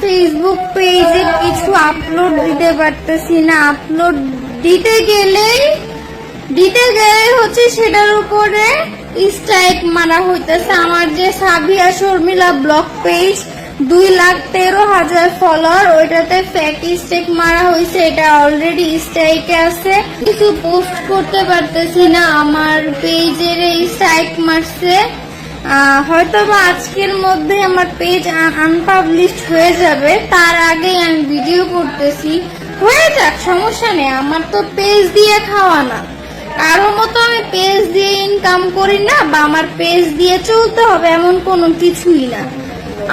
Facebook পেজে কিছু upload দিতে পারতেছি না। আপলোড দিতে গেলেই, দিতে গেলে হচ্ছে সেটার উপরে স্ট্রাইক মারা হইতেছে। আমার যে সাবিয়া শর্মিলা ব্লগ পেজ দুই লাখ তেরো হাজার ফলোয়ার ওইটাতে ফ্যাক স্ট্রাইক মারা হয়েছে এটা অলরেডি স্ট্রাইকে আছে। কিছু পোস্ট করতে পারতেছি না। আমার পেজের স্ট্রাইক মারছে। হয়তো বা আজকের মধ্যে আমার পেজ আনপাবলিশড হয়ে যাবে। তার আগেই আমি ভিডিও করতেছি। হয়ে যাক, সমস্যা নেই। আমার তো পেজ দিয়ে খাওয়া না। কারও মতো আমি পেজ দিয়ে ইনকাম করি না, বা আমার পেজ দিয়ে চলতে হবে এমন কোনো কিছুই না।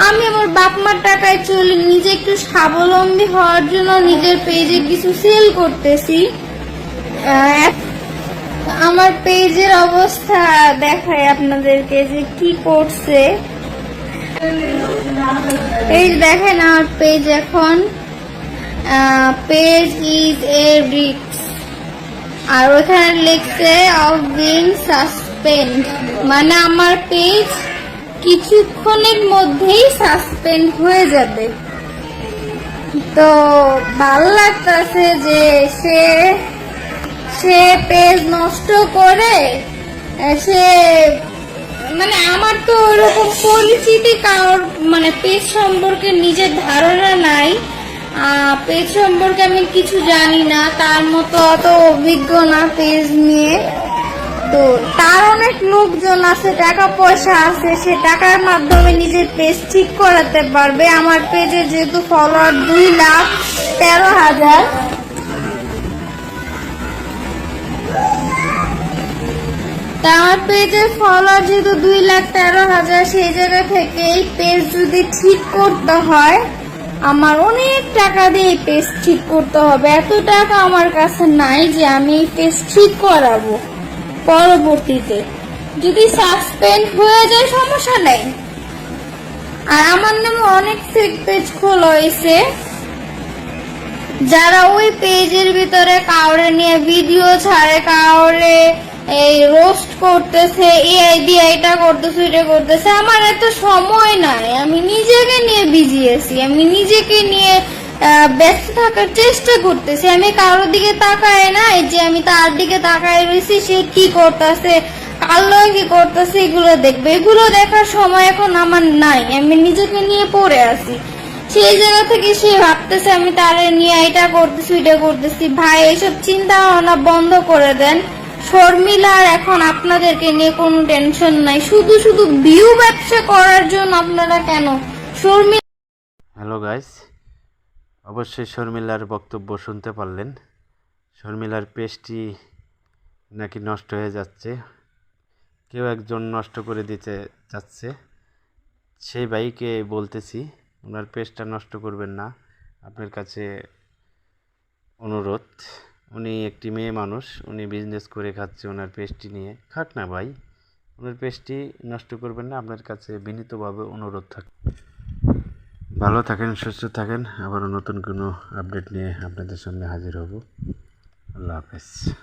আমি আমার বাপ মার টাকায় চলি, নিজে একটু স্বাবলম্বী হওয়ার জন্য নিজের পেজে কিছু সেল করতেছি। আমার পেজের অবস্থা দেখায় আপনাদেরকে যে কি করছে। পেজ দেখেন আমার পেজ এখন। পেজ ইজ এ রিক্স আর ওখানে লিখছে অফ বিং সাসপেন্ড মানে আমার পেজ কিছুক্ষণের মধ্যেই সাসপেন্ড হয়ে যাবে। তো ভালো লাগতেছে যে সে সে পেজ নষ্ট করে সে মানে আমার তো ওরকম পরিচিতি কারোর মানে পেজ সম্পর্কে নিজের ধারণা নাই। পেজ সম্পর্কে আমি কিছু জানি না, তার মতো অত অভিজ্ঞ না পেজ নিয়ে। তো তার অনেক লোকজন আছে, টাকা পয়সা আছে, সে টাকার মাধ্যমে নিজের পেজ ঠিক করাতে পারবে। আমার পেজে যেহেতু ফলোয়ার দুই লাখ তেরো হাজার তা আমার পেজের ফলোয়ার যেহেতু দুই লাখ তেরো হাজার, সেই জায়গা থেকে এই পেজ যদি ঠিক করতে হয়, আমার অনেক টাকা দিয়ে এই পেজ ঠিক করতে হবে। এত টাকা আমার কাছে নাই যে আমি এই পেজ ঠিক করাবো পরবর্তীতে। যদি সাসপেন্ড হয়ে যায়, সমস্যা নেই। আর আমার নামে অনেক ফেক পেজ খোলা হয়েছে। যারা ওই পেজের ভিতরে কাউরে নিয়ে ভিডিও ছাড়ে, কাউরে এই রোস্ট করতেছে এআই দিয়ে এটা করতেছে এটা করতেছে। আমার এত সময় নাই। আমি নিজেকে নিয়ে বিজি আছি। আমি নিজেকে নিয়ে ব্যস্ত থাকার চেষ্টা করতেছি। আমি কারোর দিকে তাকায় না এই যে আমি তার দিকে তাকায় রয়েছি। সে কি করতেছে, কার লগে কি করতেছে, এগুলো দেখবে। এগুলো দেখার সময় এখন আমার নাই। আমি নিজেকে নিয়ে পড়ে আছি। সেই জায়গা থেকে সে ভাবতেছে, আমি তারে নিয়ে এটা করতেছি এটা করতেছি। ভাই, এসব চিন্তা ভাবনা বন্ধ করে দেন। শর্মিলার এখন আপনাদেরকে নিয়ে কোনো টেনশন নাই। শুধু শুধু ভিউ ব্যবসা করার জন্য আপনারা কেন? হ্যালো গাইস অবশ্যই শর্মিলার বক্তব্য শুনতে পারলেন। শর্মিলার পেজটি নাকি নষ্ট হয়ে যাচ্ছে। কেউ একজন নষ্ট করে দিতে যাচ্ছে। সেই ভাইকে বলতেছি, ওনার পেস্টটা নষ্ট করবেন না। আপনার কাছে অনুরোধ। উনি একটি মেয়ে মানুষ, উনি বিজনেস করে খাচ্ছে ওনার পেস্টটি নিয়ে। খাক না ভাই, ওনার পেস্টটি নষ্ট করবেন না, আপনার কাছে বিনীতভাবে অনুরোধ থাক। ভালো থাকেন, সুস্থ থাকেন, আবারও নতুন কোনো আপডেট নিয়ে আপনাদের সামনে হাজির হব। আল্লাহ হাফেজ।